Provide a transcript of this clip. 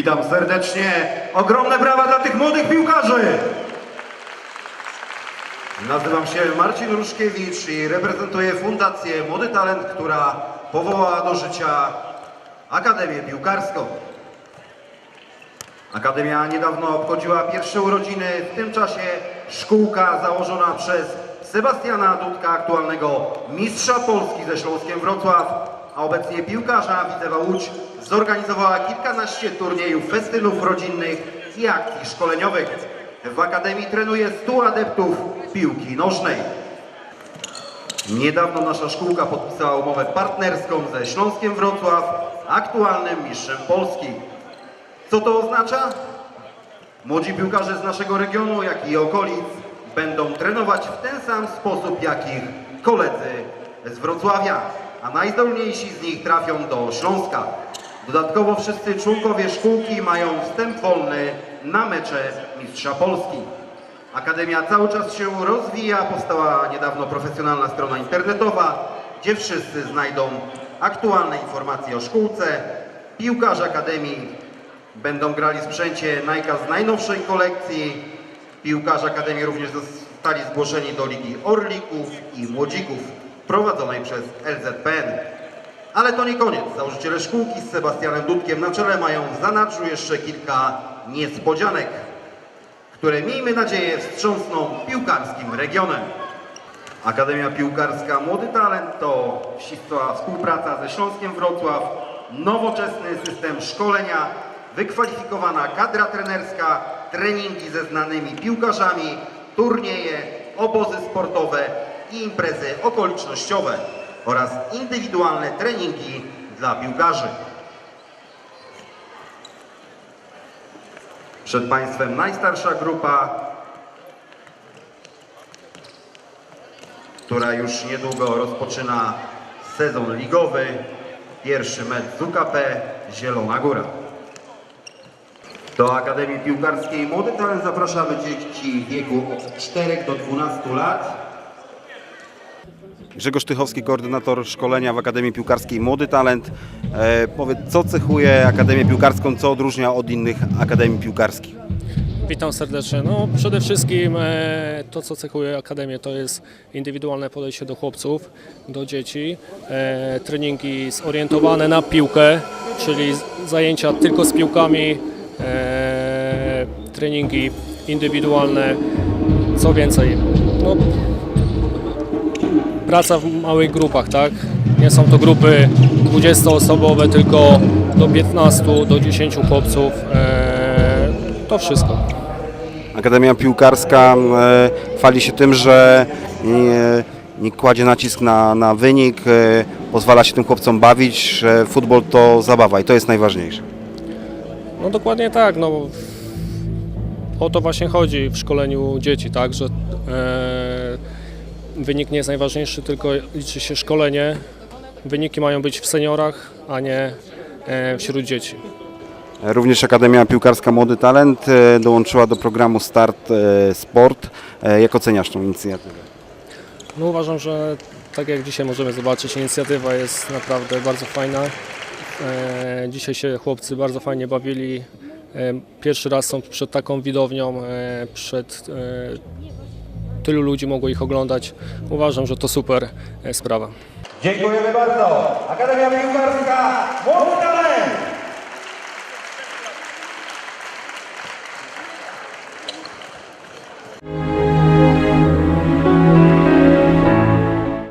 Witam serdecznie. Ogromne brawa dla tych młodych piłkarzy. Nazywam się Marcin Ruszkiewicz i reprezentuję Fundację Młody Talent, która powołała do życia Akademię Piłkarską. Akademia niedawno obchodziła pierwsze urodziny, w tym czasie szkółka założona przez Sebastiana Dudka, aktualnego mistrza Polski ze Śląskiem Wrocław, a obecnie piłkarza Widzewa Łódź, zorganizowała kilkanaście turniejów, festynów rodzinnych i akcji szkoleniowych. W Akademii trenuje 100 adeptów piłki nożnej. Niedawno nasza szkółka podpisała umowę partnerską ze Śląskiem Wrocław, aktualnym mistrzem Polski. Co to oznacza? Młodzi piłkarze z naszego regionu, jak i okolic będą trenować w ten sam sposób, jak ich koledzy z Wrocławia, a najzdolniejsi z nich trafią do Śląska. Dodatkowo wszyscy członkowie szkółki mają wstęp wolny na mecze Mistrza Polski. Akademia cały czas się rozwija, powstała niedawno profesjonalna strona internetowa, gdzie wszyscy znajdą aktualne informacje o szkółce. Piłkarze Akademii będą grali sprzęcie Nike z najnowszej kolekcji. Piłkarze Akademii również zostali zgłoszeni do Ligi Orlików i Młodzików prowadzonej przez LZPN. Ale to nie koniec. Założyciele szkółki z Sebastianem Dudkiem na czele mają w zanadrzu jeszcze kilka niespodzianek które miejmy nadzieję wstrząsną piłkarskim regionem. Akademia Piłkarska Młody Talent to ścisła współpraca ze Śląskiem Wrocław, nowoczesny system szkolenia, wykwalifikowana kadra trenerska, treningi ze znanymi piłkarzami, turnieje, obozy sportowe i imprezy okolicznościowe oraz indywidualne treningi dla piłkarzy. Przed Państwem najstarsza grupa, która już niedługo rozpoczyna sezon ligowy. Pierwszy mecz z UKP Zielona Góra. Do Akademii Piłkarskiej Młody Talent zapraszamy dzieci w wieku od 4 do 12 lat. Grzegorz Tychowski, koordynator szkolenia w Akademii Piłkarskiej Młody Talent. E, powiedz, co cechuje Akademię Piłkarską, co odróżnia od innych Akademii Piłkarskich? Witam serdecznie. No, przede wszystkim e, to, co cechuje Akademię, to jest indywidualne podejście do chłopców, do dzieci, e, treningi zorientowane na piłkę, czyli zajęcia tylko z piłkami, e, treningi indywidualne. Co więcej, no, praca w małych grupach, tak? Nie są to grupy 20-osobowe, tylko do 15, do 10 chłopców. E, to wszystko. Akademia Piłkarska e, chwali się tym, że nie, nie kładzie nacisk na, na wynik, e, pozwala się tym chłopcom bawić, że futbol to zabawa i to jest najważniejsze. No dokładnie tak, no o to właśnie chodzi w szkoleniu dzieci, tak, że e, wynik nie jest najważniejszy, tylko liczy się szkolenie. Wyniki mają być w seniorach, a nie e, wśród dzieci. Również Akademia Piłkarska Młody Talent e, dołączyła do programu Start e, Sport. Jak oceniasz tą inicjatywę? No uważam, że tak jak dzisiaj możemy zobaczyć, inicjatywa jest naprawdę bardzo fajna. Dzisiaj się chłopcy bardzo fajnie bawili. Pierwszy raz są przed taką widownią, przed tylu ludzi mogło ich oglądać. Uważam, że to super e, sprawa. Dziękujemy bardzo. Akademia Piłkarska Talent!